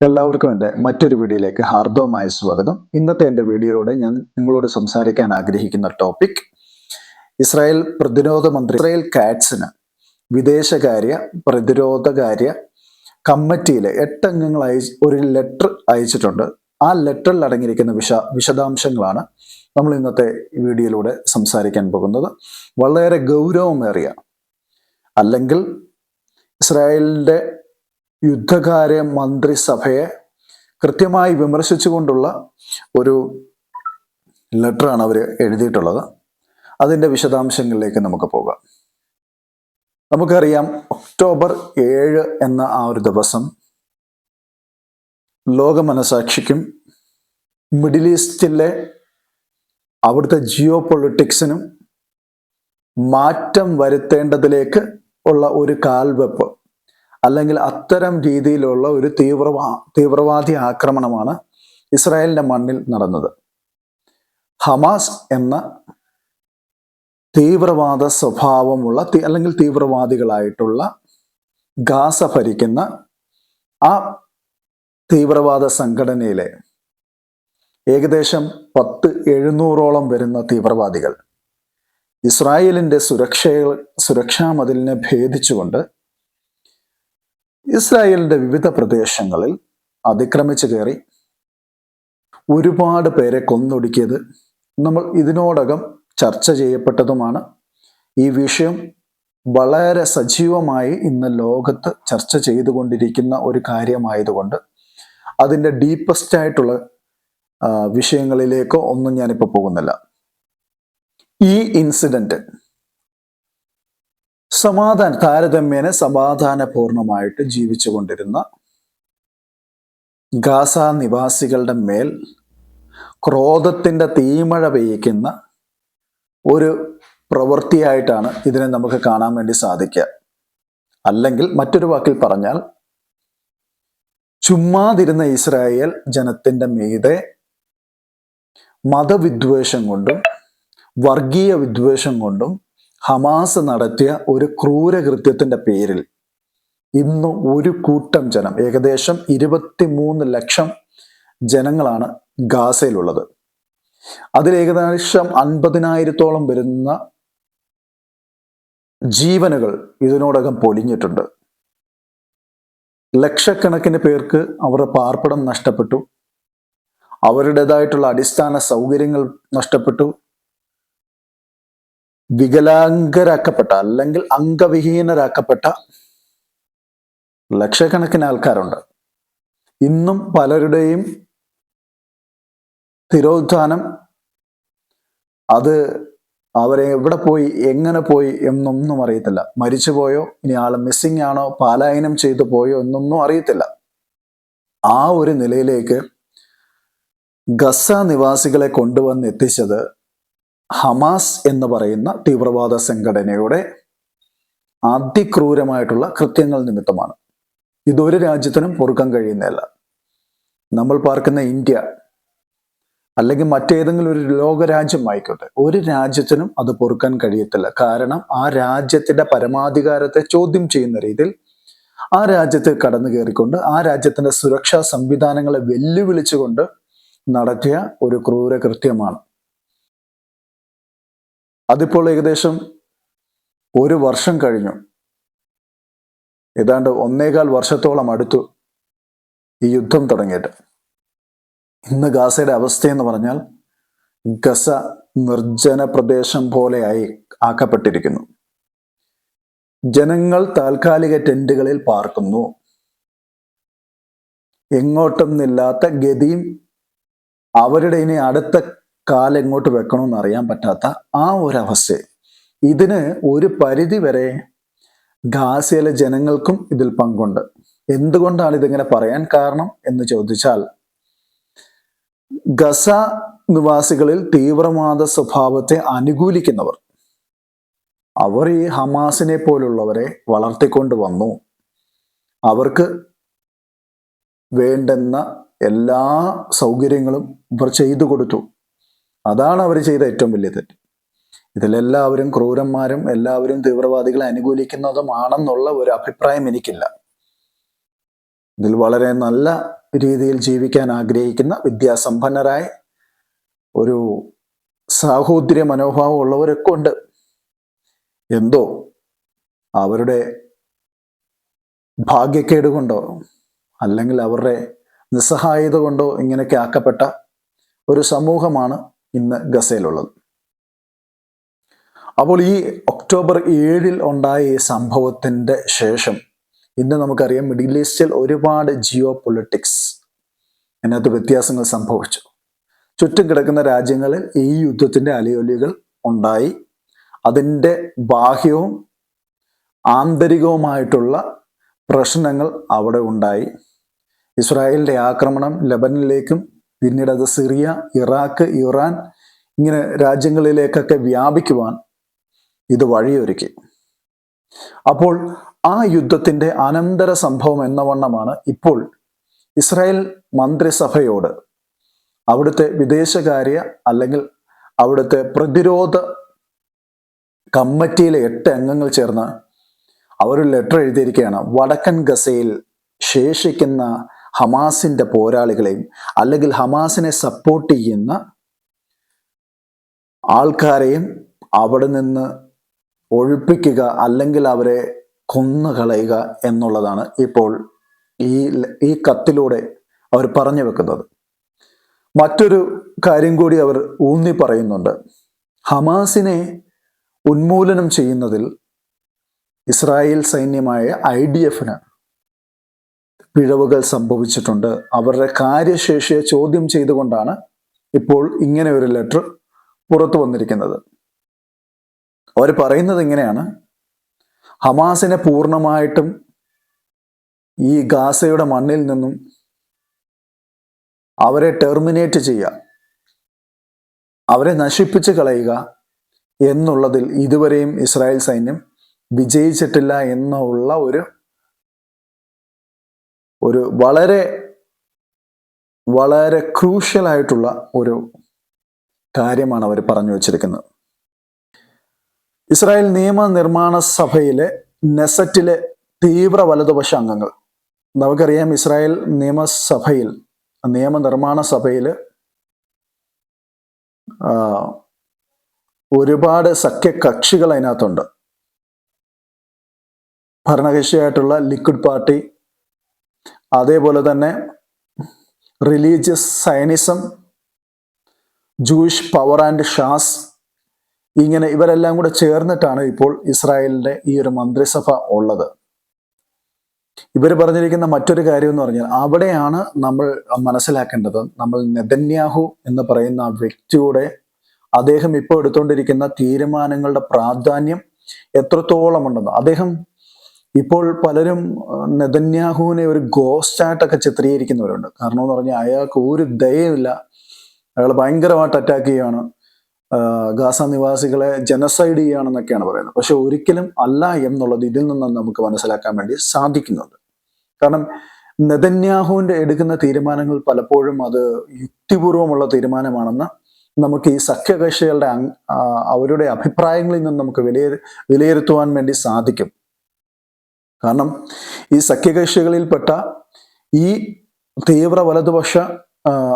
എല്ലാവർക്കും എന്റെ മറ്റൊരു വീഡിയോയിലേക്ക് ഹാർദവമായ സ്വാഗതം. ഇന്നത്തെ എന്റെ വീഡിയോയിലൂടെ ഞാൻ നിങ്ങളോട് സംസാരിക്കാൻ ആഗ്രഹിക്കുന്ന ടോപ്പിക് ഇസ്രായേൽ പ്രതിരോധ മന്ത്രി ഇസ്രായേൽ കാറ്റ്സിന് വിദേശകാര്യ പ്രതിരോധകാര്യ കമ്മിറ്റിയിലെ എട്ടംഗങ്ങൾ അയച്ച് ഒരു ലെറ്റർ അയച്ചിട്ടുണ്ട്. ആ ലെറ്ററിൽ അടങ്ങിയിരിക്കുന്ന വിശ വിശദാംശങ്ങളാണ് നമ്മൾ ഇന്നത്തെ വീഡിയോയിലൂടെ സംസാരിക്കാൻ പോകുന്നത്. വളരെ ഗൗരവമേറിയ അല്ലെങ്കിൽ ഇസ്രായേലിന്റെ യുദ്ധകാര്യ മന്ത്രിസഭയെ കൃത്യമായി വിമർശിച്ചുകൊണ്ടുള്ള ഒരു ലെറ്ററാണ് അവർ എഴുതിയിട്ടുള്ളത്. അതിന്റെ വിശദാംശങ്ങളിലേക്ക് നമുക്ക് പോകാം. നമുക്കറിയാം ഒക്ടോബർ ഏഴ് എന്ന ആ ഒരു ദിവസം ലോക മനസാക്ഷിക്കും മിഡിൽ ഈസ്റ്റിലെ അവിടുത്തെ ജിയോ പൊളിറ്റിക്സിനും മാറ്റം വരുത്തേണ്ടതിലേക്ക് ഉള്ള ഒരു കാൽവെപ്പ് അല്ലെങ്കിൽ അത്തരം രീതിയിലുള്ള ഒരു തീവ്രവാ തീവ്രവാദി ആക്രമണമാണ് ഇസ്രായേലിന്റെ മണ്ണിൽ നടന്നത്. ഹമാസ് എന്ന തീവ്രവാദ സ്വഭാവമുള്ള അല്ലെങ്കിൽ തീവ്രവാദികളായിട്ടുള്ള ഗാസ ഭരിക്കുന്ന ആ തീവ്രവാദ സംഘടനയിലെ ഏകദേശം പത്ത് എഴുന്നൂറോളം വരുന്ന തീവ്രവാദികൾ ഇസ്രായേലിന്റെ സുരക്ഷ സുരക്ഷാ മതിലിനെ ഭേദിച്ചുകൊണ്ട് ഇസ്രായേലിന്റെ വിവിധ പ്രദേശങ്ങളിൽ അതിക്രമിച്ചു കയറി ഒരുപാട് പേരെ കൊന്നൊടുക്കിയത് നമ്മൾ ഇതിനോടകം ചർച്ച ചെയ്യപ്പെട്ടതുമാണ്. ഈ വിഷയം വളരെ സജീവമായി ഇന്ന് ലോകത്ത് ചർച്ച ചെയ്തുകൊണ്ടിരിക്കുന്ന ഒരു കാര്യമായതുകൊണ്ട് അതിന്റെ ഡീപ്പസ്റ്റ് ആയിട്ടുള്ള വിഷയങ്ങളിലേക്കോ ഒന്നും ഞാനിപ്പോൾ പോകുന്നില്ല. ഈ ഇൻസിഡന്റ് സമാധാന താരതമ്യേന സമാധാനപൂർണമായിട്ട് ജീവിച്ചു കൊണ്ടിരുന്ന ഗാസ നിവാസികളുടെ മേൽ ക്രോധത്തിന്റെ തീമഴ പെയ്യിക്കുന്ന ഒരു പ്രവൃത്തിയായിട്ടാണ് ഇതിനെ നമുക്ക് കാണാൻ വേണ്ടി സാധിക്കുക. അല്ലെങ്കിൽ മറ്റൊരു വാക്കിൽ പറഞ്ഞാൽ ചുമ്മാതിരുന്ന ഇസ്രായേൽ ജനത്തിന്റെ മീതെ മതവിദ്വേഷം കൊണ്ടും വർഗീയ വിദ്വേഷം കൊണ്ടും ഹമാസ് നടത്തിയ ഒരു ക്രൂരകൃത്യത്തിന്റെ പേരിൽ ഇന്ന് ഒരു കൂട്ടം ജനം ഏകദേശം ഇരുപത്തിമൂന്ന് ലക്ഷം ജനങ്ങളാണ് ഗാസയിലുള്ളത്. അതിൽ ഏകദേശം അൻപതിനായിരത്തോളം വരുന്ന ജീവനുകൾ ഇതിനോടകം പൊലിഞ്ഞിട്ടുണ്ട്. ലക്ഷക്കണക്കിന് പേർക്ക് അവരുടെ പാർപ്പിടം നഷ്ടപ്പെട്ടു. അവരുടേതായിട്ടുള്ള അടിസ്ഥാന സൗകര്യങ്ങൾ നഷ്ടപ്പെട്ടു. വികലാംഗരാക്കപ്പെട്ട അല്ലെങ്കിൽ അംഗവിഹീനരാക്കപ്പെട്ട ലക്ഷക്കണക്കിന് ആൾക്കാരുണ്ട്. ഇന്നും പലരുടെയും തിരോധാനം അത് അവരെ എവിടെ പോയി എങ്ങനെ പോയി എന്നൊന്നും അറിയത്തില്ല. മരിച്ചു പോയോ ഇനി ആൾ മിസ്സിംഗ് ആണോ പാലായനം ചെയ്തു പോയോ എന്നൊന്നും അറിയത്തില്ല. ആ ഒരു നിലയിലേക്ക് ഗസ നിവാസികളെ കൊണ്ടുവന്ന് എത്തിച്ചത് ഹമാസ് എന്ന് പറയുന്ന തീവ്രവാദ സംഘടനയുടെ അതിക്രൂരമായിട്ടുള്ള കൃത്യങ്ങൾ നിമിത്തമാണ്. ഇതൊരു രാജ്യത്തിനും പൊറുക്കാൻ കഴിയുന്നതല്ല. നമ്മൾ പാർക്കുന്ന ഇന്ത്യ അല്ലെങ്കിൽ മറ്റേതെങ്കിലും ഒരു ലോകരാജ്യം ആയിക്കോട്ടെ ഒരു രാജ്യത്തിനും അത് പൊറുക്കാൻ കഴിയത്തില്ല. കാരണം ആ രാജ്യത്തിന്റെ പരമാധികാരത്തെ ചോദ്യം ചെയ്യുന്ന രീതിയിൽ ആ രാജ്യത്ത് കടന്നു കയറിക്കൊണ്ട് ആ രാജ്യത്തിന്റെ സുരക്ഷാ സംവിധാനങ്ങളെ വെല്ലുവിളിച്ചുകൊണ്ട് നടത്തിയ ഒരു ക്രൂര കൃത്യമാണ് അതിപ്പോൾ ഏകദേശം ഒരു വർഷം കഴിഞ്ഞു. ഏതാണ്ട് ഒന്നേകാൽ വർഷത്തോളം അടുത്തു ഈ യുദ്ധം തുടങ്ങിയിട്ട്. ഇന്ന് ഗാസയുടെ അവസ്ഥയെന്ന് പറഞ്ഞാൽ ഗസ നിർജന പ്രദേശം പോലെയായി ആക്കപ്പെട്ടിരിക്കുന്നു. ജനങ്ങൾ താൽക്കാലിക ടെന്റുകളിൽ പാർക്കുന്നു. എങ്ങോട്ടൊന്നില്ലാത്ത ഗതിയും അവരുടെ ഇനി അടുത്ത കാലെങ്ങോട്ട് വെക്കണമെന്ന് അറിയാൻ പറ്റാത്ത ആ ഒരവസ്ഥ. ഇതിന് ഒരു പരിധി വരെ ഗാസയിലെ ജനങ്ങൾക്കും ഇതിൽ പങ്കുണ്ട്. എന്തുകൊണ്ടാണ് ഇതിങ്ങനെ പറയാൻ കാരണം എന്ന് ചോദിച്ചാൽ ഗസ നിവാസികളിൽ തീവ്രവാദ സ്വഭാവത്തെ അനുകൂലിക്കുന്നവർ അവർ ഈ ഹമാസിനെ പോലുള്ളവരെ വളർത്തിക്കൊണ്ട് വന്നു. അവർക്ക് വേണ്ടുന്ന എല്ലാ സൗകര്യങ്ങളും ഇവർ ചെയ്തു കൊടുത്തു. അതാണ് അവർ ചെയ്ത ഏറ്റവും വലിയ തെറ്റ്. ഇതിലെല്ലാവരും ക്രൂരന്മാരും എല്ലാവരും തീവ്രവാദികളെ അനുകൂലിക്കുന്നതുമാണെന്നുള്ള ഒരു അഭിപ്രായം എനിക്കില്ല. ഇതിൽ വളരെ നല്ല രീതിയിൽ ജീവിക്കാൻ ആഗ്രഹിക്കുന്ന വിദ്യാസമ്പന്നരായ ഒരു സാഹോദര്യ മനോഭാവം ഉള്ളവരൊക്കെ ഉണ്ട് എന്തോ അവരുടെ ഭാഗ്യക്കേട് കൊണ്ടോ അല്ലെങ്കിൽ അവരുടെ നിസ്സഹായത കൊണ്ടോ ഇങ്ങനെയൊക്കെ ആക്കപ്പെട്ട ഒരു സമൂഹമാണ് ഇന്ന് ഗസയിലുള്ളത്. അപ്പോൾ ഈ ഒക്ടോബർ ഏഴിൽ ഉണ്ടായ ഈ സംഭവത്തിന്റെ ശേഷം ഇന്ന് നമുക്കറിയാം മിഡിൽ ഈസ്റ്റിൽ ഒരുപാട് ജിയോ പൊളിറ്റിക്സ് അതിനകത്ത് വ്യത്യാസങ്ങൾ സംഭവിച്ചു. ചുറ്റും കിടക്കുന്ന രാജ്യങ്ങളിൽ ഈ യുദ്ധത്തിന്റെ അലയൊലികൾ ഉണ്ടായി. അതിന്റെ ബാഹ്യവും ആന്തരികവുമായിട്ടുള്ള പ്രശ്നങ്ങൾ അവിടെ ഉണ്ടായി. ഇസ്രായേലിന്റെ ആക്രമണം ലബനിലേക്കും പിന്നീട് അത് സിറിയ ഇറാഖ് ഇറാൻ ഇങ്ങനെ രാജ്യങ്ങളിലേക്കൊക്കെ വ്യാപിക്കുവാൻ ഇത് വഴിയൊരുക്കി. അപ്പോൾ ആ യുദ്ധത്തിന്റെ അനന്തര സംഭവം എന്ന വണ്ണമാണ് ഇപ്പോൾ ഇസ്രായേൽ മന്ത്രിസഭയോട് അവിടുത്തെ വിദേശകാര്യ അല്ലെങ്കിൽ അവിടുത്തെ പ്രതിരോധ കമ്മിറ്റിയിലെ എട്ട് അംഗങ്ങൾ ചേർന്ന് അവർ ലെറ്റർ എഴുതിയിരിക്കുകയാണ്. വടക്കൻ ഗസയിൽ ശേഷിക്കുന്ന ഹമാസിന്റെ പോരാളികളെയും അല്ലെങ്കിൽ ഹമാസിനെ സപ്പോർട്ട് ചെയ്യുന്ന ആൾക്കാരെയും അവിടെ നിന്ന് ഒഴിപ്പിക്കുക അല്ലെങ്കിൽ അവരെ കൊന്നുകളയുക എന്നുള്ളതാണ് ഇപ്പോൾ ഈ ഈ കത്തിലൂടെ അവർ പറഞ്ഞു വെക്കുന്നത്. മറ്റൊരു കാര്യം കൂടി അവർ ഊന്നി പറയുന്നുണ്ട്. ഹമാസിനെ ഉന്മൂലനം ചെയ്യുന്നതിൽ ഇസ്രായേൽ സൈന്യമായ ഐ ഡി എഫിന് പിഴവുകൾ സംഭവിച്ചിട്ടുണ്ട്. അവരുടെ കാര്യശേഷിയെ ചോദ്യം ചെയ്തുകൊണ്ടാണ് ഇപ്പോൾ ഇങ്ങനെ ഒരു ലെറ്റർ പുറത്തു വന്നിരിക്കുന്നത്. അവർ പറയുന്നത് ഇങ്ങനെയാണ്. ഹമാസിനെ പൂർണമായിട്ടും ഈ ഗാസയുടെ മണ്ണിൽ നിന്നും അവരെ ടെർമിനേറ്റ് ചെയ്യുക അവരെ നശിപ്പിച്ച് കളയുക എന്നുള്ളതിൽ ഇതുവരെയും ഇസ്രായേൽ സൈന്യം വിജയിച്ചിട്ടില്ല എന്നുള്ള ഒരു ഒരു വളരെ വളരെ ക്രൂഷ്യലായിട്ടുള്ള ഒരു കാര്യമാണ് അവർ പറഞ്ഞു വച്ചിരിക്കുന്നത്. ഇസ്രായേൽ നിയമനിർമ്മാണ സഭയിലെ നെസറ്റിലെ തീവ്ര വലതുപക്ഷ അംഗങ്ങൾ. നമുക്കറിയാം ഇസ്രായേൽ നിയമസഭയിൽ നിയമനിർമ്മാണ സഭയിൽ ഒരുപാട് സഖ്യകക്ഷികൾ അതിനകത്തുണ്ട്. ഭരണകക്ഷിയായിട്ടുള്ള ലിക്വിഡ് പാർട്ടി അതേപോലെ തന്നെ religious Zionism Jewish power and Shas ഇങ്ങനെ ഇവരെല്ലാം കൂടെ ചേർന്നിട്ടാണ് ഇപ്പോൾ ഇസ്രായേലിന്റെ ഈ ഒരു മന്ത്രിസഭ ഉള്ളത്. ഇവർ പറഞ്ഞിരിക്കുന്ന മറ്റൊരു കാര്യം എന്ന് പറഞ്ഞാൽ അവിടെയാണ് നമ്മൾ മനസ്സിലാക്കേണ്ടത് നമ്മൾ നെതന്യാഹു എന്ന് പറയുന്ന വ്യക്തിയുടെ അദ്ദേഹം ഇപ്പോൾ എടുത്തുകൊണ്ടിരിക്കുന്ന തീരുമാനങ്ങളുടെ പ്രാധാന്യം എത്രത്തോളം ഉണ്ടെന്ന് അദ്ദേഹം ഇപ്പോൾ പലരും നെതന്യാഹുവിനെ ഒരു ഗോസ്റ്റ് ആയിട്ടൊക്കെ ചിത്രീകരിക്കുന്നവരുണ്ട്. കാരണം എന്ന് പറഞ്ഞാൽ അയാൾക്ക് ഒരു ദയമില്ല അയാൾ ഭയങ്കരമായിട്ട് അറ്റാക്ക് ചെയ്യുകയാണ്. ഗാസ നിവാസികളെ ജനസൈഡ് ചെയ്യുകയാണെന്നൊക്കെയാണ് പറയുന്നത്. പക്ഷെ ഒരിക്കലും അല്ല എന്നുള്ളത് ഇതിൽ നിന്ന് നമുക്ക് മനസ്സിലാക്കാൻ വേണ്ടി സാധിക്കുന്നുണ്ട്. കാരണം നെതന്യാഹുവിന്റെ എടുക്കുന്ന തീരുമാനങ്ങൾ പലപ്പോഴും അത് യുക്തിപൂർവമുള്ള തീരുമാനമാണെന്ന് നമുക്ക് ഈ സഖ്യകക്ഷികളുടെ അവരുടെ അഭിപ്രായങ്ങളിൽ നിന്ന് നമുക്ക് വിലയിരു വിലയിരുത്തുവാൻ വേണ്ടി സാധിക്കും. കാരണം ഈ സഖ്യകക്ഷികളിൽപ്പെട്ട ഈ തീവ്ര വലതുപക്ഷ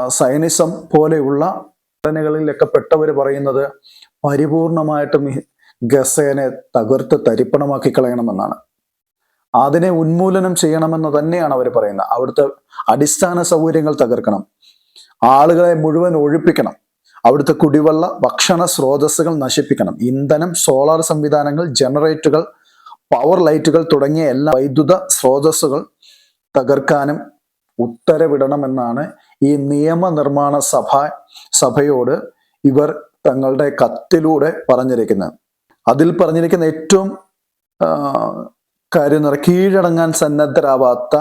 സൈനിസം പോലെയുള്ള ഘടനകളിലൊക്കെ പെട്ടവർ പറയുന്നത് പരിപൂർണമായിട്ടും ഗസേനെ തകർത്ത് തരിപ്പണമാക്കി കളയണമെന്നാണ്. അതിനെ ഉന്മൂലനം ചെയ്യണമെന്ന് തന്നെയാണ് അവർ പറയുന്നത്. അവിടുത്തെ അടിസ്ഥാന സൗകര്യങ്ങൾ തകർക്കണം. ആളുകളെ മുഴുവൻ ഒഴിപ്പിക്കണം. അവിടുത്തെ കുടിവെള്ള ഭക്ഷണ സ്രോതസ്സുകൾ നശിപ്പിക്കണം. ഇന്ധനം സോളാർ സംവിധാനങ്ങൾ ജനറേറ്ററുകൾ പവർ ലൈറ്റുകൾ തുടങ്ങിയ എല്ലാ വൈദ്യുത സ്രോതസ്സുകൾ തകർക്കാനും ഉത്തരവിടണമെന്നാണ് ഈ നിയമനിർമ്മാണ സഭ സഭയോട് ഇവർ തങ്ങളുടെ കത്തിലൂടെ പറഞ്ഞിരിക്കുന്നത്. അതിൽ പറഞ്ഞിരിക്കുന്ന ഏറ്റവും കാര്യം കീഴടങ്ങാൻ സന്നദ്ധരാവാത്ത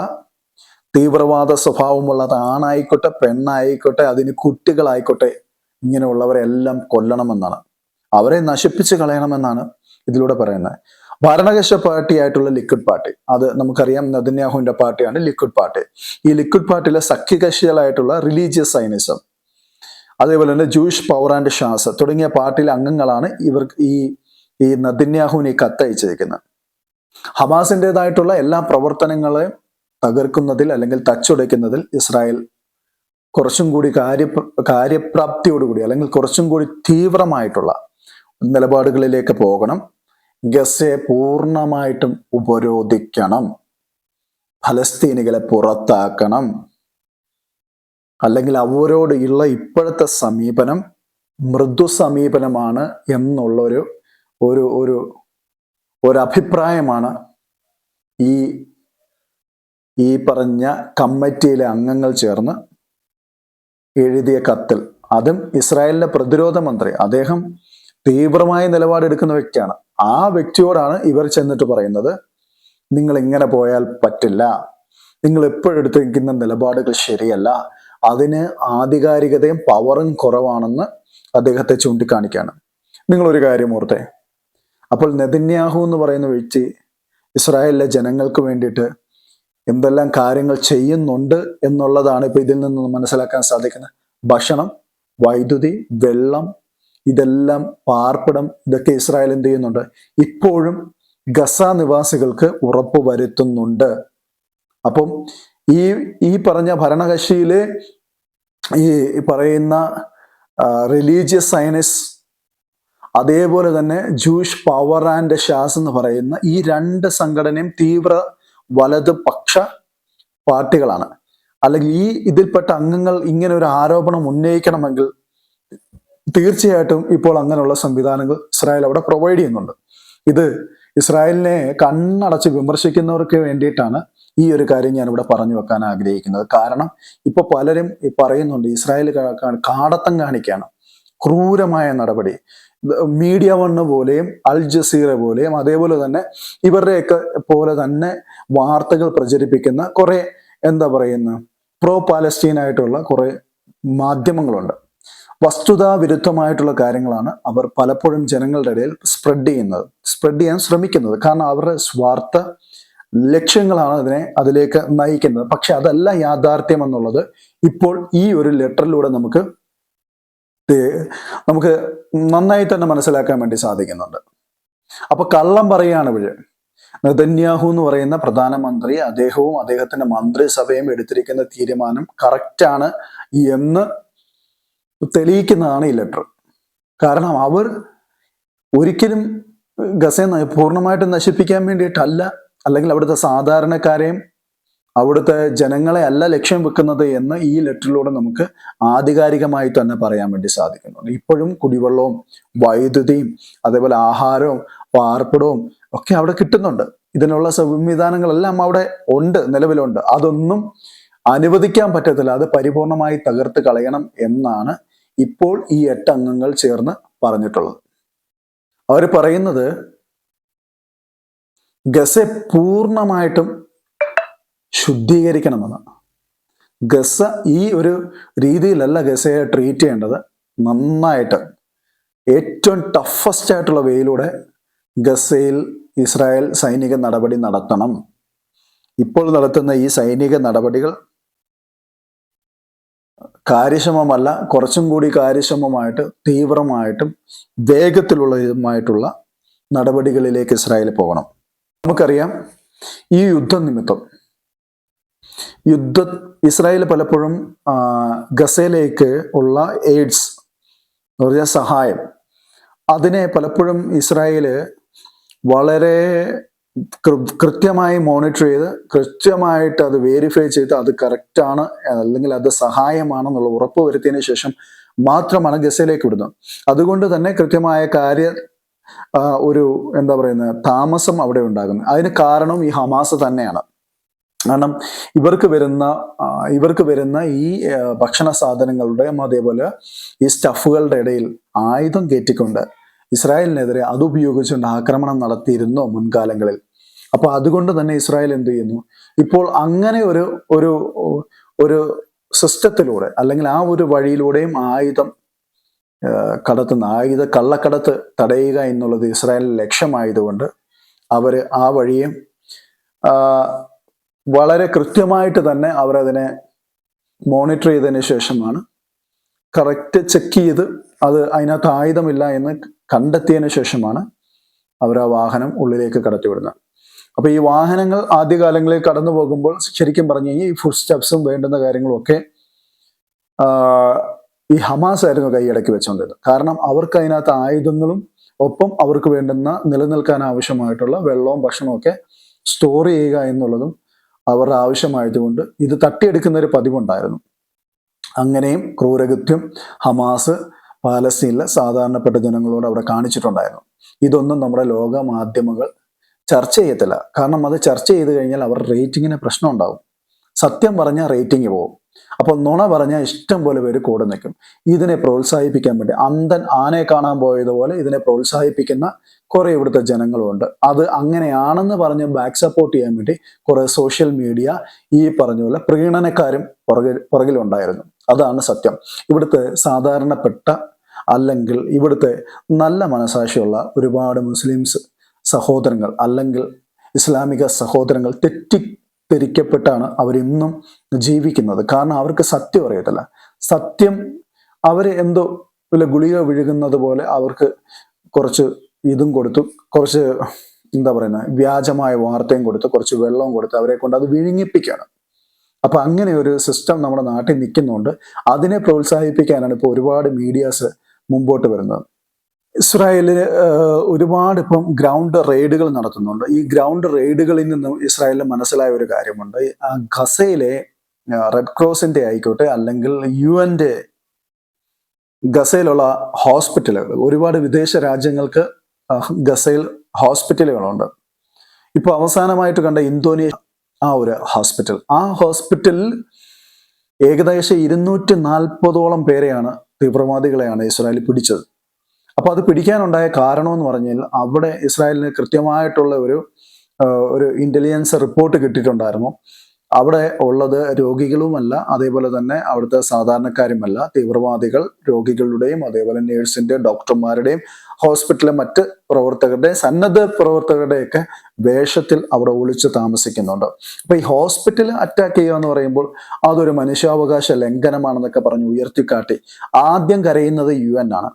തീവ്രവാദ സ്വഭാവമുള്ളത് ആണായിക്കോട്ടെ പെണ്ണായിക്കോട്ടെ അതിന് കുട്ടികളായിക്കോട്ടെ ഇങ്ങനെയുള്ളവരെല്ലാം കൊല്ലണമെന്നാണ്. അവരെ നശിപ്പിച്ച് കളയണമെന്നാണ് ഇതിലൂടെ പറയുന്നത്. ഭരണകക്ഷ പാർട്ടിയായിട്ടുള്ള ലിക്വിഡ് പാർട്ടി അത് നമുക്കറിയാം നദിന്യാഹുവിന്റെ പാർട്ടിയാണ് ലിക്വിഡ് പാർട്ടി ഈ ലിക്വിഡ് പാർട്ടിയിലെ സഖ്യകക്ഷികളായിട്ടുള്ള റിലീജിയസ് സൈനിസം അതേപോലെ തന്നെ ജൂയിഷ് പവർ ആൻഡ് ഷാസ് തുടങ്ങിയ പാർട്ടിയിലെ അംഗങ്ങളാണ് ഇവർ ഈ ഈ നദിന്യാഹുവിന് ഈ കത്തയച്ചിരിക്കുന്നത്. ഹമാസിന്റെതായിട്ടുള്ള എല്ലാ പ്രവർത്തനങ്ങളെ തകർക്കുന്നതിൽ അല്ലെങ്കിൽ തച്ചുടയ്ക്കുന്നതിൽ ഇസ്രായേൽ കുറച്ചും കൂടി കാര്യ കാര്യപ്രാപ്തിയോടുകൂടി അല്ലെങ്കിൽ കുറച്ചും കൂടി തീവ്രമായിട്ടുള്ള നിലപാടുകളിലേക്ക് പോകണം. ഗസയെ പൂർണമായിട്ടും ഉപരോധിക്കണം. ഫലസ്തീനികളെ പുറത്താക്കണം. അല്ലെങ്കിൽ അവരോട് ഉള്ള ഇപ്പോഴത്തെ സമീപനം മൃദു സമീപനമാണ് എന്നുള്ളൊരു ഒരു ഒരു ഒരു അഭിപ്രായമാണ് ഈ ഈ പറഞ്ഞ കമ്മിറ്റിയിലെ അംഗങ്ങൾ ചേർന്ന് എഴുതിയ കത്തിൽ. അതും ഇസ്രായേലിന്റെ പ്രതിരോധ മന്ത്രി. അദ്ദേഹം തീവ്രമായ നിലപാടെടുക്കുന്ന വ്യക്തിയാണ്. ആ വ്യക്തിയോടാണ് ഇവർ ചെന്നിട്ട് പറയുന്നത്. നിങ്ങൾ ഇങ്ങനെ പോയാൽ പറ്റില്ല. നിങ്ങൾ എപ്പോഴെടുത്തിരിക്കുന്ന നിലപാടുകൾ ശരിയല്ല. അതിന് ആധികാരികതയും പവറും കുറവാണെന്ന് അദ്ദേഹത്തെ ചൂണ്ടിക്കാണിക്കാണ് നിങ്ങളൊരു കാര്യം ഓർത്തെ. അപ്പോൾ നെതിന്യാഹു എന്ന് പറയുന്ന വ്യക്തി ഇസ്രായേലിലെ ജനങ്ങൾക്ക് വേണ്ടിയിട്ട് എന്തെല്ലാം കാര്യങ്ങൾ ചെയ്യുന്നുണ്ട് എന്നുള്ളതാണ് ഇപ്പൊ ഇതിൽ നിന്ന് മനസ്സിലാക്കാൻ സാധിക്കുന്നത്. ഭക്ഷണം വൈദ്യുതി വെള്ളം ഇതെല്ലാം പാർപ്പിടം ഇതൊക്കെ ഇസ്രായേൽ എന്ത് ചെയ്യുന്നുണ്ട്? ഇപ്പോഴും ഗസ നിവാസികൾക്ക് ഉറപ്പ് വരുത്തുന്നുണ്ട്. അപ്പം ഈ ഈ പറഞ്ഞ ഭരണകക്ഷിയിലെ ഈ പറയുന്ന റിലീജിയസ് സയനിസ് അതേപോലെ തന്നെ ജൂഷ് പവർ ആൻഡ് ഷാസ് എന്ന് പറയുന്ന ഈ രണ്ട് സംഘടനയും തീവ്ര വലത് പക്ഷ പാർട്ടികളാണ്. അല്ലെങ്കിൽ ഈ ഇതിൽപ്പെട്ട അംഗങ്ങൾ ഇങ്ങനെ ഒരു ആരോപണം ഉന്നയിക്കണമെങ്കിൽ തീർച്ചയായിട്ടും ഇപ്പോൾ അങ്ങനെയുള്ള സംവിധാനങ്ങൾ ഇസ്രായേൽ അവിടെ പ്രൊവൈഡ് ചെയ്യുന്നുണ്ട്. ഇത് ഇസ്രായേലിനെ കണ്ണടച്ച് വിമർശിക്കുന്നവർക്ക് വേണ്ടിയിട്ടാണ് ഈ ഒരു കാര്യം ഞാൻ ഇവിടെ പറഞ്ഞു വെക്കാൻ ആഗ്രഹിക്കുന്നത്. കാരണം ഇപ്പൊ പലരും പറയുന്നുണ്ട് ഇസ്രായേൽ കാടത്തം കാണിക്കാണ്. ക്രൂരമായ നടപടി. മീഡിയ വണ്ണ് പോലെയും അൽ ജസീറ പോലെയും അതേപോലെ തന്നെ ഇവരുടെയൊക്കെ പോലെ തന്നെ വാർത്തകൾ പ്രചരിപ്പിക്കുന്ന കുറെ എന്താ പറയുന്ന പ്രോ പാലസ്റ്റീൻ ആയിട്ടുള്ള കുറെ മാധ്യമങ്ങളുണ്ട്. വസ്തുതാ വിരുദ്ധമായിട്ടുള്ള കാര്യങ്ങളാണ് അവർ പലപ്പോഴും ജനങ്ങളുടെ ഇടയിൽ സ്പ്രെഡ് ചെയ്യുന്നത്. സ്പ്രെഡ് ചെയ്യാൻ ശ്രമിക്കുന്നത്. കാരണം അവരുടെ സ്വാർത്ഥ ലക്ഷ്യങ്ങളാണ് അതിനെ അതിലേക്ക് നയിക്കുന്നത്. പക്ഷെ അതല്ല യാഥാർത്ഥ്യം എന്നുള്ളത് ഇപ്പോൾ ഈ ഒരു ലെറ്ററിലൂടെ നമുക്ക് നമുക്ക് നന്നായി തന്നെ മനസ്സിലാക്കാൻ വേണ്ടി സാധിക്കുന്നുണ്ട്. അപ്പൊ കള്ളം പറയുകയാണ് ഇവർ. നെതന്യാഹു എന്ന് പറയുന്ന പ്രധാനമന്ത്രി അദ്ദേഹവും അദ്ദേഹത്തിന്റെ മന്ത്രിസഭയും എടുത്തിരിക്കുന്ന തീരുമാനം കറക്റ്റാണ് എന്ന് തെളിയിക്കുന്നതാണ് ഈ ലെറ്റർ. കാരണം അവർ ഒരിക്കലും ഗസയെ പൂർണമായിട്ടും നശിപ്പിക്കാൻ വേണ്ടിയിട്ടല്ല അല്ലെങ്കിൽ അവിടുത്തെ സാധാരണക്കാരെയും അവിടുത്തെ ജനങ്ങളെ അല്ല ലക്ഷ്യം വെക്കുന്നത് എന്ന് ഈ ലെറ്ററിലൂടെ നമുക്ക് ആധികാരികമായി തന്നെ പറയാൻ വേണ്ടി സാധിക്കുന്നുണ്ട് ഇപ്പോഴും കുടിവെള്ളവും വൈദ്യുതിയും അതേപോലെ ആഹാരവും പാർപ്പിടവും ഒക്കെ അവിടെ കിട്ടുന്നുണ്ട്. ഇതിനുള്ള സംവിധാനങ്ങളെല്ലാം അവിടെ ഉണ്ട് നിലവിലുണ്ട്. അതൊന്നും അനുവദിക്കാൻ പറ്റത്തില്ല. അത് പരിപൂർണമായി തകർത്ത് കളയണം എന്നാണ് ഇപ്പോൾ ഈ എട്ട് അംഗങ്ങൾ ചേർന്ന് പറഞ്ഞിട്ടുള്ളത്. അവർ പറയുന്നത് ഗസെ പൂർണമായിട്ടും ശുദ്ധീകരിക്കണമെന്ന്. ഗസ ഈ ഒരു രീതിയിലല്ല ഗസയെ ട്രീറ്റ് ചെയ്യേണ്ടത്. നന്നായിട്ട്. ഏറ്റവും ടഫസ്റ്റ് ആയിട്ടുള്ള വേയിലൂടെ ഗസയിൽ ഇസ്രായേൽ സൈനിക നടപടി നടത്തണം. ഇപ്പോൾ നടത്തുന്ന ഈ സൈനിക നടപടികൾ കാര്യക്ഷമമല്ല കുറച്ചും കൂടി കാര്യക്ഷമമായിട്ട് തീവ്രമായിട്ടും വേഗത്തിലുള്ളതുമായിട്ടുള്ള നടപടികളിലേക്ക് ഇസ്രായേൽ പോകണം. നമുക്കറിയാം ഈ യുദ്ധം നിമിത്തം യുദ്ധ ഇസ്രായേൽ പലപ്പോഴും ഗസയിലേക്ക് ഉള്ള എയ്ഡ്സ് എന്ന് പറഞ്ഞാൽ സഹായം അതിനെ പലപ്പോഴും ഇസ്രായേൽ വളരെ കൃത്യമായി മോണിറ്റർ ചെയ്ത് കൃത്യമായിട്ട് അത് വേരിഫൈ ചെയ്ത് അത് കറക്റ്റാണ് അല്ലെങ്കിൽ അത് സഹായമാണെന്നുള്ള ഉറപ്പ് വരുത്തിയതിന് ശേഷം മാത്രമാണ് ഗസയിലേക്ക് വിടുന്നത്. അതുകൊണ്ട് തന്നെ കൃത്യമായ കാര്യ ഒരു എന്താ പറയുന്നത് താമസം അവിടെ ഉണ്ടാകുന്നത് അതിന് കാരണം ഈ ഹമാസ് തന്നെയാണ്. കാരണം ഇവർക്ക് വരുന്ന ഇവർക്ക് വരുന്ന ഈ ഭക്ഷണ സാധനങ്ങളുടെയും അതേപോലെ ഈ സ്റ്റഫുകളുടെ ഇടയിൽ ആയുധം കയറ്റിക്കൊണ്ട് ഇസ്രായേലിനെതിരെ അതുപയോഗിച്ചുകൊണ്ട് ആക്രമണം നടത്തിയിരുന്നു മുൻകാലങ്ങളിൽ. അപ്പൊ അതുകൊണ്ട് തന്നെ ഇസ്രായേൽ എന്ത് ചെയ്യുന്നു? ഇപ്പോൾ അങ്ങനെ ഒരു ഒരു ഒരു സിസ്റ്റത്തിലൂടെ അല്ലെങ്കിൽ ആ ഒരു വഴിയിലൂടെയും ആയുധം കടത്തുന്ന ആയുധ കള്ളക്കടത്ത് തടയുക എന്നുള്ളത് ഇസ്രായേൽ ലക്ഷ്യമായതുകൊണ്ട് അവർ ആ വഴിയും വളരെ കൃത്യമായിട്ട് തന്നെ അവരതിനെ മോണിറ്റർ ചെയ്തതിന് ശേഷമാണ് കറക്റ്റ് ചെക്ക് ചെയ്ത് അത് അതിനകത്ത് ആയുധമില്ല എന്ന് കണ്ടെത്തിയതിന് ശേഷമാണ് അവർ ആ വാഹനം ഉള്ളിലേക്ക് കടത്തിവിടുന്നത്. അപ്പൊ ഈ വാഹനങ്ങൾ ആദ്യകാലങ്ങളിൽ കടന്നു പോകുമ്പോൾ ശരിക്കും പറഞ്ഞു കഴിഞ്ഞാൽ ഈ ഫുഡ് സ്റ്റെപ്സും വേണ്ടുന്ന കാര്യങ്ങളൊക്കെ ഈ ഹമാസ് ആയിരുന്നു കൈയടക്കി വെച്ചുകൊണ്ടിരുന്നത് കാരണം അവർക്ക് അതിനകത്ത് ആയുധങ്ങളും ഒപ്പം അവർക്ക് വേണ്ടുന്ന നിലനിൽക്കാൻ ആവശ്യമായിട്ടുള്ള വെള്ളവും ഭക്ഷണവും ഒക്കെ സ്റ്റോർ ചെയ്യുക എന്നുള്ളതും അവരുടെ ആവശ്യമായതുകൊണ്ട് ഇത് തട്ടിയെടുക്കുന്ന ഒരു പതിവുണ്ടായിരുന്നു. അങ്ങനെയും ക്രൂരകൃത്യം ഹമാസ് പാലസ്തീനിലെ സാധാരണപ്പെട്ട ജനങ്ങളോട് അവിടെ കാണിച്ചിട്ടുണ്ടായിരുന്നു. ഇതൊന്നും നമ്മുടെ ലോക മാധ്യമങ്ങൾ ചർച്ച ചെയ്യത്തില്ല. കാരണം അത് ചർച്ച ചെയ്ത് കഴിഞ്ഞാൽ അവരുടെ റേറ്റിങ്ങിന് പ്രശ്നം ഉണ്ടാവും. സത്യം പറഞ്ഞാൽ റേറ്റിംഗ് പോകും അപ്പോൾ നുണ പറഞ്ഞാൽ ഇഷ്ടം പോലെ പേര് കൂടെ നിൽക്കും. ഇതിനെ പ്രോത്സാഹിപ്പിക്കാൻ വേണ്ടി അന്തൻ ആനയെ കാണാൻ പോയതുപോലെ ഇതിനെ പ്രോത്സാഹിപ്പിക്കുന്ന കുറേ ഇവിടുത്തെ ജനങ്ങളുണ്ട്. അത് അങ്ങനെയാണെന്ന് പറഞ്ഞ് ബാക്ക് സപ്പോർട്ട് ചെയ്യാൻ വേണ്ടി കുറേ സോഷ്യൽ മീഡിയ ഈ പറഞ്ഞ പോലെ പ്രീണനക്കാരും പുറകിൽ പുറകിലുണ്ടായിരുന്നു. അതാണ് സത്യം. ഇവിടുത്തെ സാധാരണപ്പെട്ട അല്ലെങ്കിൽ ഇവിടുത്തെ നല്ല മനസാക്ഷിയുള്ള ഒരുപാട് മുസ്ലിംസ് സഹോദരങ്ങൾ അല്ലെങ്കിൽ ഇസ്ലാമിക സഹോദരങ്ങൾ തെറ്റിദ്ധരിക്കപ്പെട്ടാണ് അവരിന്നും ജീവിക്കുന്നത്. കാരണം അവർക്ക് സത്യം അറിയത്തില്ല. സത്യം അവരെ എന്തോ വല്ല ഗുളിക വിഴുകുന്നത് പോലെ അവർക്ക് കുറച്ച് ഇതും കൊടുത്തു. കുറച്ച് എന്താ പറയുന്നത് വ്യാജമായ വാർത്തയും കൊടുത്ത്. കുറച്ച് വെള്ളവും കൊടുത്ത്. അവരെ കൊണ്ട് അത് വിഴുങ്ങിപ്പിക്കുകയാണ്. അപ്പൊ അങ്ങനെ ഒരു സിസ്റ്റം നമ്മുടെ നാട്ടിൽ നിൽക്കുന്നുണ്ട്. അതിനെ പ്രോത്സാഹിപ്പിക്കാനാണ് ഇപ്പോൾ ഒരുപാട് മീഡിയാസ് മുമ്പോട്ട് വരുന്നത്. ഇസ്രായേലിന് ഒരുപാട് ഇപ്പം ഗ്രൗണ്ട് റെയ്ഡുകൾ നടത്തുന്നുണ്ട്. ഈ ഗ്രൗണ്ട് റെയ്ഡുകളിൽ നിന്നും ഇസ്രായേലിന് മനസ്സിലായ ഒരു കാര്യമുണ്ട്. ആ ഗസയിലെ റെഡ് ക്രോസിന്റെ ആയിക്കോട്ടെ അല്ലെങ്കിൽ യു എന്റെ ഗസയിലുള്ള ഹോസ്പിറ്റലുകൾ ഒരുപാട് വിദേശ രാജ്യങ്ങൾക്ക് ഗസയിൽ ഹോസ്പിറ്റലുകളുണ്ട്. ഇപ്പൊ അവസാനമായിട്ട് കണ്ട ഇന്തോനേഷ്യ ആ ഒരു ഹോസ്പിറ്റൽ. ആ ഹോസ്പിറ്റലിൽ ഏകദേശം ഇരുന്നൂറ്റി നാൽപ്പതോളം പേരെയാണ് തീവ്രവാദികളെയാണ് ഇസ്രായേൽ പിടിച്ചത്. അപ്പോൾ അത് പിടിക്കാനുണ്ടായ കാരണം എന്ന് പറഞ്ഞാൽ അവിടെ ഇസ്രായേലിന് കൃത്യമായിട്ടുള്ള ഒരു ഒരു ഇന്റലിജൻസ് റിപ്പോർട്ട് കിട്ടിയിട്ടുണ്ടായിരുന്നു. അവിടെ ഉള്ളത് രോഗികളുമല്ല അതേപോലെ തന്നെ അവിടുത്തെ സാധാരണക്കാരുമല്ല. തീവ്രവാദികൾ രോഗികളുടെയും അതേപോലെ നേഴ്സിന്റെ ഡോക്ടർമാരുടെയും ഹോസ്പിറ്റലിലെ മറ്റ് പ്രവർത്തകരുടെ സന്നദ്ധ പ്രവർത്തകരുടെയൊക്കെ വേഷത്തിൽ അവിടെ ഒളിച്ച് താമസിക്കുന്നുണ്ട്. അപ്പൊ ഈ ഹോസ്പിറ്റൽ അറ്റാക്ക് ചെയ്യുക എന്ന് പറയുമ്പോൾ അതൊരു മനുഷ്യാവകാശ ലംഘനമാണെന്നൊക്കെ പറഞ്ഞ് ഉയർത്തിക്കാട്ടി ആദ്യം കരയുന്നത് യു എൻ ആണ്.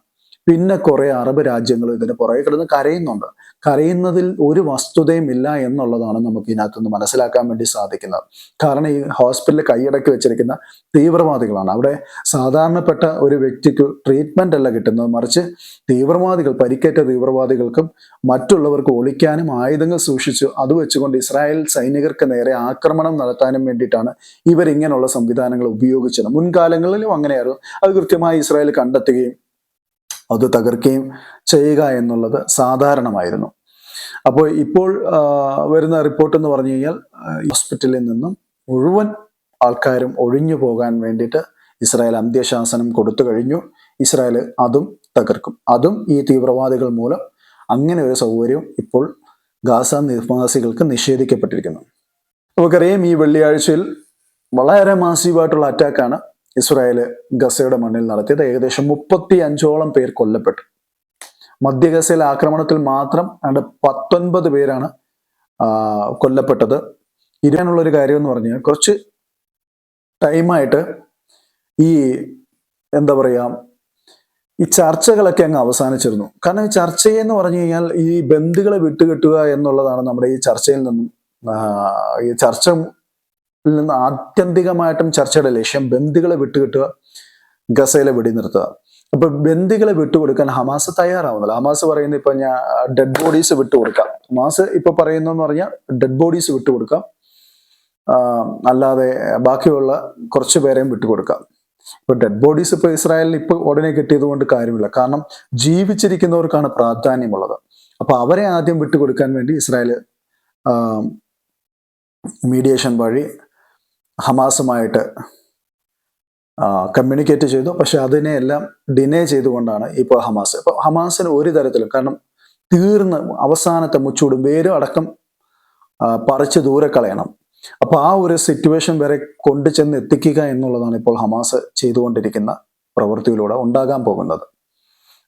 പിന്നെ കുറെ അറബ് രാജ്യങ്ങൾ ഇതിന് പുറകെ കിടന്ന് കരയുന്നുണ്ട്. കരയുന്നതിൽ ഒരു വസ്തുതയും ഇല്ല എന്നുള്ളതാണ് നമുക്ക് ഇതിനകത്തുനിന്ന് മനസ്സിലാക്കാൻ വേണ്ടി സാധിക്കുന്നത്. കാരണം ഈ ഹോസ്പിറ്റലിൽ കൈയടക്കി വെച്ചിരിക്കുന്ന തീവ്രവാദികളാണ്. അവിടെ സാധാരണപ്പെട്ട ഒരു വ്യക്തിക്ക് ട്രീറ്റ്മെന്റ് അല്ല കിട്ടുന്നത്. മറിച്ച് തീവ്രവാദികൾ പരിക്കേറ്റ തീവ്രവാദികൾക്കും മറ്റുള്ളവർക്ക് ഒളിക്കാനും ആയുധങ്ങൾ സൂക്ഷിച്ചു അത് വെച്ചുകൊണ്ട് ഇസ്രായേൽ സൈനികർക്ക് നേരെ ആക്രമണം നടത്താനും വേണ്ടിയിട്ടാണ് ഇവരിങ്ങനെയുള്ള സംവിധാനങ്ങൾ ഉപയോഗിച്ചത്. മുൻകാലങ്ങളിലും അങ്ങനെയായിരുന്നു. അത് കൃത്യമായി ഇസ്രായേൽ കണ്ടെത്തുകയും അത് തകർക്കുകയും ചെയ്യുക എന്നുള്ളത് സാധാരണമായിരുന്നു. അപ്പോൾ ഇപ്പോൾ വരുന്ന റിപ്പോർട്ട് എന്ന് പറഞ്ഞു കഴിഞ്ഞാൽ ഹോസ്പിറ്റലിൽ നിന്നും മുഴുവൻ ആൾക്കാരും ഒഴിഞ്ഞു പോകാൻ വേണ്ടിയിട്ട് ഇസ്രായേൽ അന്ത്യശാസനം കൊടുത്തു കഴിഞ്ഞു. ഇസ്രായേൽ അതും തകർക്കും. അതും ഈ തീവ്രവാദികൾ മൂലം അങ്ങനെ ഒരു സൗകര്യം ഇപ്പോൾ ഗാസ നിവാസികൾക്ക് നിഷേധിക്കപ്പെട്ടിരിക്കുന്നു. നമുക്കറിയാം ഈ വെള്ളിയാഴ്ചയിൽ വളരെ മാസീവായിട്ടുള്ള അറ്റാക്കാണ് ഇസ്രായേൽ ഗസയുടെ മണ്ണിൽ നടത്തിയത്. ഏകദേശം മുപ്പത്തി അഞ്ചോളം പേർ കൊല്ലപ്പെട്ടു. മധ്യ ഗസയിലെ ആക്രമണത്തിൽ മാത്രം ഏതാണ്ട് പത്തൊൻപത് പേരാണ് കൊല്ലപ്പെട്ടത്. ഇരാനുള്ളൊരു കാര്യം എന്ന് പറഞ്ഞാൽ കുറച്ച് ടൈമായിട്ട് ഈ എന്താ പറയുക ഈ ചർച്ചകളൊക്കെ അങ്ങ് അവസാനിച്ചിരുന്നു. കാരണം ഈ ചർച്ചയെന്ന് പറഞ്ഞു കഴിഞ്ഞാൽ ഈ ബന്ധുക്കളെ വിട്ടുകെട്ടുക എന്നുള്ളതാണ് നമ്മുടെ ഈ ചർച്ചയിൽ നിന്നും ഈ ചർച്ച നിന്ന് ആത്യന്തികമായിട്ടും ചർച്ചയുടെ ലക്ഷ്യം ബന്ദികളെ വിട്ടുകിട്ടുക ഗസയിലെ വെടിനിർത്തുക. അപ്പൊ ബന്ദികളെ വിട്ടുകൊടുക്കാൻ ഹമാസ് തയ്യാറാവുന്നില്ല. ഹമാസ് പറയുന്നത് ഇപ്പൊ ഞാൻ ഡെഡ് ബോഡീസ് വിട്ടുകൊടുക്കാം. ഹമാസ് ഇപ്പൊ പറയുന്നതെന്ന് പറഞ്ഞാൽ ഡെഡ് ബോഡീസ് വിട്ടുകൊടുക്കാം. അല്ലാതെ ബാക്കിയുള്ള കുറച്ച് പേരെയും വിട്ടുകൊടുക്കാം. ഇപ്പൊ ഡെഡ് ബോഡീസ് ഇപ്പൊ ഇസ്രായേലിന് ഇപ്പൊ ഉടനെ കിട്ടിയത് കൊണ്ട് കാര്യമില്ല. കാരണം ജീവിച്ചിരിക്കുന്നവർക്കാണ് പ്രാധാന്യമുള്ളത്. അപ്പൊ അവരെ ആദ്യം വിട്ടുകൊടുക്കാൻ വേണ്ടി ഇസ്രായേൽ മീഡിയേഷൻ വഴി ഹമാസുമായിട്ട് കമ്മ്യൂണിക്കേറ്റ് ചെയ്തു. പക്ഷെ അതിനെ അതിനെയെല്ലാം ഡിനേ ചെയ്തുകൊണ്ടാണ് ഇപ്പോൾ ഹമാസ്. അപ്പൊ ഹമാസിന് ഒരു തരത്തിലും കാരണം തീർന്ന് അവസാനത്തെ മുച്ചൂടും വേരും അടക്കം പറിച്ചു ദൂരെ കളയണം. അപ്പൊ ആ ഒരു സിറ്റുവേഷൻ വരെ കൊണ്ടു ചെന്ന് എത്തിക്കുക എന്നുള്ളതാണ് ഇപ്പോൾ ഹമാസ് ചെയ്തുകൊണ്ടിരിക്കുന്ന പ്രവൃത്തിയിലൂടെ ഉണ്ടാകാൻ പോകുന്നത്.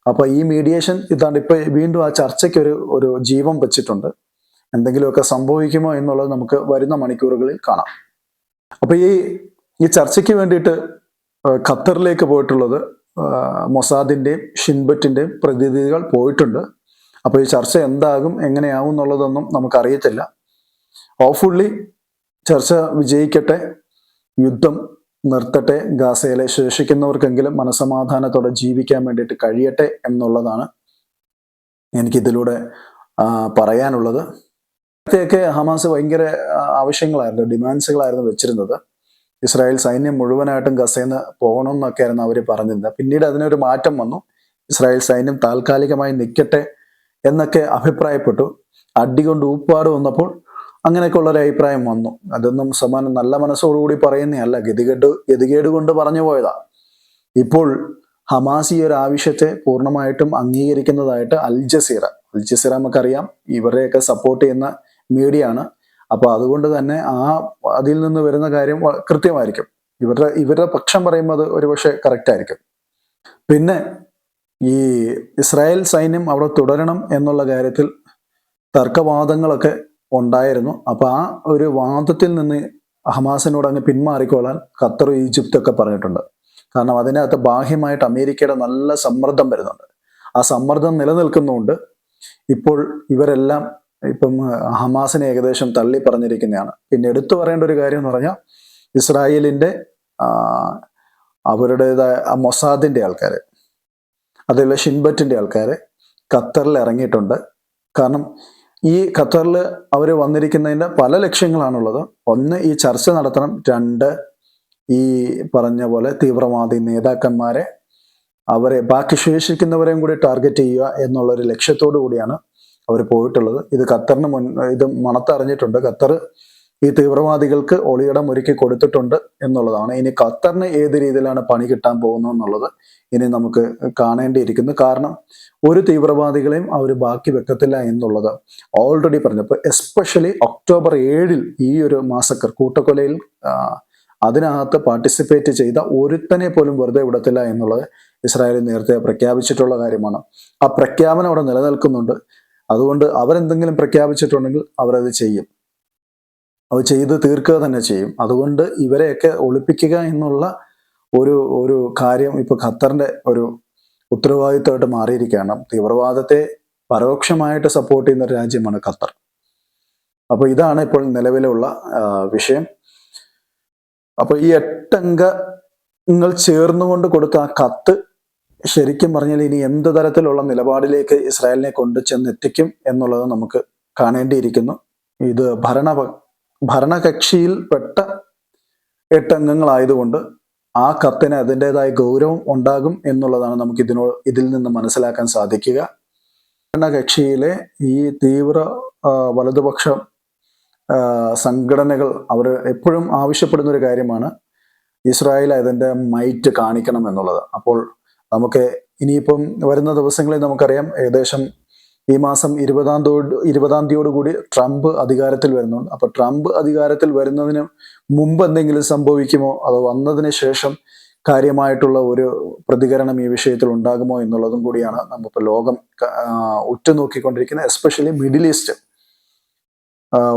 അപ്പൊ ഈ മീഡിയേഷൻ ഇതാണ്ട് ഇപ്പൊ വീണ്ടും ആ ചർച്ചയ്ക്ക് ഒരു ഒരു ജീവൻ വെച്ചിട്ടുണ്ട്. എന്തെങ്കിലുമൊക്കെ സംഭവിക്കുമോ എന്നുള്ളത് നമുക്ക് വരുന്ന മണിക്കൂറുകളിൽ കാണാം. അപ്പൊ ഈ ഈ ചർച്ചയ്ക്ക് വേണ്ടിയിട്ട് ഖത്തറിലേക്ക് പോയിട്ടുള്ളത് മൊസാദിന്റെയും ഷിൻബറ്റിന്റെയും പ്രതിനിധികൾ പോയിട്ടുണ്ട്. അപ്പോൾ ഈ ചർച്ച എന്താകും എങ്ങനെയാവും എന്നുള്ളതൊന്നും നമുക്കറിയത്തില്ല. ഓഫുള്ളി ചർച്ച വിജയിക്കട്ടെ യുദ്ധം നിർത്തട്ടെ ഗാസയിലെ ശേഷിക്കുന്നവർക്കെങ്കിലും മനസമാധാനത്തോടെ ജീവിക്കാൻ വേണ്ടിയിട്ട് കഴിയട്ടെ എന്നുള്ളതാണ് എനിക്കിതിലൂടെ പറയാനുള്ളത്. നേരത്തെയൊക്കെ ഹമാസ് ഭയങ്കര ആവശ്യങ്ങളായിരുന്നു ഡിമാൻഡ്സുകളായിരുന്നു വെച്ചിരുന്നത്. ഇസ്രായേൽ സൈന്യം മുഴുവനായിട്ടും ഗസേന്ന് പോകണം എന്നൊക്കെയായിരുന്നു അവർ പറഞ്ഞിരുന്നത്. പിന്നീട് അതിനൊരു മാറ്റം വന്നു. ഇസ്രായേൽ സൈന്യം താൽക്കാലികമായി നിൽക്കട്ടെ എന്നൊക്കെ അഭിപ്രായപ്പെട്ടു. അടി കൊണ്ട് ഊപ്പാട് വന്നപ്പോൾ അങ്ങനെയൊക്കെയുള്ള ഒരു അഭിപ്രായം വന്നു. അതൊന്നും സമാനം നല്ല മനസ്സോടുകൂടി പറയുന്നതല്ല ഗതികേട് ഗതികേട് കൊണ്ട് പറഞ്ഞു പോയതാ. ഇപ്പോൾ ഹമാസ് ഈ ഒരു ആവശ്യത്തെ പൂർണമായിട്ടും അംഗീകരിക്കുന്നതായിട്ട് അൽ ജസീറ. അൽ ജസീറ നമുക്കറിയാം. ഇവരെയൊക്കെ സപ്പോർട്ട് ചെയ്യുന്ന മീഡിയ ആണ്. അപ്പൊ അതുകൊണ്ട് തന്നെ ആ അതിൽ നിന്ന് വരുന്ന കാര്യം കൃത്യമായിരിക്കും. ഇവരുടെ ഇവരുടെ പക്ഷം പറയുമ്പോൾ അത് ഒരുപക്ഷെ കറക്റ്റ് ആയിരിക്കും. പിന്നെ ഈ ഇസ്രായേൽ സൈന്യം അവിടെ തുടരണം എന്നുള്ള കാര്യത്തിൽ തർക്കവാദങ്ങളൊക്കെ ഉണ്ടായിരുന്നു. അപ്പോൾ ആ ഒരു വാദത്തിൽ നിന്ന് ഹമാസിനോട് അങ്ങ് പിന്മാറിക്കൊള്ളാൻ ഖത്തർ ഈജിപ്ത് ഒക്കെ പറഞ്ഞിട്ടുണ്ട്. കാരണം അതിനകത്ത് ബാഹ്യമായിട്ട് അമേരിക്കയുടെ നല്ല സമ്മർദ്ദം വരുന്നുണ്ട്. ആ സമ്മർദ്ദം നിലനിൽക്കുന്നുണ്ട് ഇപ്പോൾ ഇവരെല്ലാം ഇപ്പം ഹമാസിനെ ഏകദേശം തള്ളി പറഞ്ഞിരിക്കുന്നതാണ്. പിന്നെ എടുത്തു പറയേണ്ട ഒരു കാര്യം എന്ന് പറഞ്ഞാൽ ഇസ്രായേലിന്റെ അവരുടേതായ മൊസാദിന്റെ ആൾക്കാർ അതേപോലെ ഷിൻബറ്റിന്റെ ആൾക്കാർ ഖത്തറിൽ ഇറങ്ങിയിട്ടുണ്ട്. കാരണം ഈ ഖത്തറിൽ അവർ വന്നിരിക്കുന്നതിന്റെ പല ലക്ഷ്യങ്ങളാണുള്ളത്. ഒന്ന് ഈ ചർച്ച നടത്തണം. രണ്ട് ഈ പറഞ്ഞ പോലെ തീവ്രവാദി നേതാക്കന്മാരെ അവരെ ബാക്കി ശേഷിക്കുന്നവരെയും കൂടി ടാർഗറ്റ് ചെയ്യുക എന്നുള്ളൊരു ലക്ഷ്യത്തോടു കൂടിയാണ് അവർ പോയിട്ടുള്ളത്. ഇത് ഖത്തറിന് മുൻ ഇത് മണത്തറിഞ്ഞിട്ടുണ്ട് ഖത്തർ ഈ തീവ്രവാദികൾക്ക് ഒളിയിടം ഒരുക്കി കൊടുത്തിട്ടുണ്ട് എന്നുള്ളതാണ്. ഇനി ഖത്തറിന് ഏത് രീതിയിലാണ് പണി കിട്ടാൻ പോകുന്നത് എന്നുള്ളത് ഇനി നമുക്ക് കാണേണ്ടിയിരിക്കുന്നു. കാരണം ഒരു തീവ്രവാദികളെയും അവർ ബാക്കി വെക്കത്തില്ല എന്നുള്ളത് ഓൾറെഡി പറഞ്ഞപ്പോൾ എസ്പെഷ്യലി ഒക്ടോബർ ഏഴിൽ ഈ ഒരു മാസക്കർ കൂട്ടക്കൊലയിൽ അതിനകത്ത് പാർട്ടിസിപ്പേറ്റ് ചെയ്ത ഒരുത്തനെ പോലും വെറുതെ വിടത്തില്ല എന്നുള്ളത് ഇസ്രായേൽ നേരത്തെ പ്രഖ്യാപിച്ചിട്ടുള്ള കാര്യമാണ്. ആ പ്രഖ്യാപനം അവിടെ നിലനിൽക്കുന്നുണ്ട്. അതുകൊണ്ട് അവരെന്തെങ്കിലും പ്രഖ്യാപിച്ചിട്ടുണ്ടെങ്കിൽ അവരത് ചെയ്യും. അത് ചെയ്ത് തീർക്കുക തന്നെ ചെയ്യും. അതുകൊണ്ട് ഇവരെയൊക്കെ ഒളിപ്പിക്കുക എന്നുള്ള ഒരു ഒരു കാര്യം ഇപ്പൊ ഖത്തറിന്റെ ഒരു ഉത്തരവാദിത്തമായിട്ട് മാറിയിരിക്കുകയാണ്. തീവ്രവാദത്തെ പരോക്ഷമായിട്ട് സപ്പോർട്ട് ചെയ്യുന്ന ഒരു രാജ്യമാണ് ഖത്തർ. അപ്പൊ ഇതാണ് ഇപ്പോൾ നിലവിലുള്ള വിഷയം. അപ്പൊ ഈ എട്ടംഗങ്ങൾ ചേർന്നുകൊണ്ട് കൊടുത്ത ആ കത്ത് ശരിക്കും പറഞ്ഞാൽ ഇനി എന്ത് തരത്തിലുള്ള നിലപാടിലേക്ക് ഇസ്രായേലിനെ കൊണ്ടു ചെന്നെത്തിക്കും എന്നുള്ളത് നമുക്ക് കാണേണ്ടിയിരിക്കുന്നു. ഇത് ഭരണ ഭരണകക്ഷിയിൽ പെട്ട എട്ടംഗങ്ങളായതുകൊണ്ട് ആ കത്തിന് അതിന്റെതായ ഗൗരവം ഉണ്ടാകും എന്നുള്ളതാണ് നമുക്ക് ഇതിനോ ഇതിൽ നിന്ന് മനസ്സിലാക്കാൻ സാധിക്കുക. ഭരണകക്ഷിയിലെ ഈ തീവ്ര വലതുപക്ഷ സംഘടനകൾ അവർ എപ്പോഴും ആവശ്യപ്പെടുന്ന ഒരു കാര്യമാണ് ഇസ്രായേൽ അതിന്റെ മൈറ്റ് കാണിക്കണം എന്നുള്ളത്. അപ്പോൾ നമുക്ക് ഇനിയിപ്പം വരുന്ന ദിവസങ്ങളിൽ നമുക്കറിയാം ഏകദേശം ഈ മാസം ഇരുപതാം തോട് ഇരുപതാം തീയതിയോട് കൂടി ട്രംപ് അധികാരത്തിൽ വരുന്നുണ്ട് അപ്പൊ ട്രംപ് അധികാരത്തിൽ വരുന്നതിന് മുമ്പ് എന്തെങ്കിലും സംഭവിക്കുമോ? അതോ വന്നതിന് ശേഷം കാര്യമായിട്ടുള്ള ഒരു പ്രതികരണം ഈ വിഷയത്തിൽ ഉണ്ടാകുമോ എന്നുള്ളതും കൂടിയാണ് നമ്മളിപ്പോൾ ലോകം ഉറ്റുനോക്കിക്കൊണ്ടിരിക്കുന്നത് എസ്പെഷ്യലി മിഡിൽ ഈസ്റ്റ്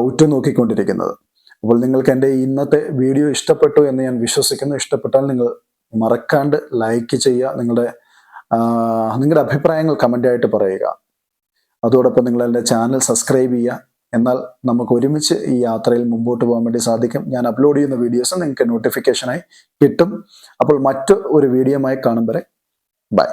ഉറ്റുനോക്കിക്കൊണ്ടിരിക്കുന്നത്. അപ്പോൾ നിങ്ങൾക്ക് എന്റെ ഇന്നത്തെ വീഡിയോ ഇഷ്ടപ്പെട്ടു എന്ന് ഞാൻ വിശ്വസിക്കുന്നു. ഇഷ്ടപ്പെട്ടാൽ നിങ്ങൾ മറക്കാണ്ട് ലൈക്ക് ചെയ്യുക. നിങ്ങളുടെ നിങ്ങളുടെ അഭിപ്രായങ്ങൾ കമന്റായിട്ട് പറയുക. അതോടൊപ്പം നിങ്ങൾ എന്റെ ചാനൽ സബ്സ്ക്രൈബ് ചെയ്യുക. എന്നാൽ നമുക്ക് ഒരുമിച്ച് ഈ യാത്രയിൽ മുമ്പോട്ട് പോകാൻ വേണ്ടി സാധിക്കും. ഞാൻ അപ്ലോഡ് ചെയ്യുന്ന വീഡിയോസ് നിങ്ങൾക്ക് നോട്ടിഫിക്കേഷനായി കിട്ടും. അപ്പോൾ മറ്റു ഒരു വീഡിയോമായി കാണും വരെ. ബൈ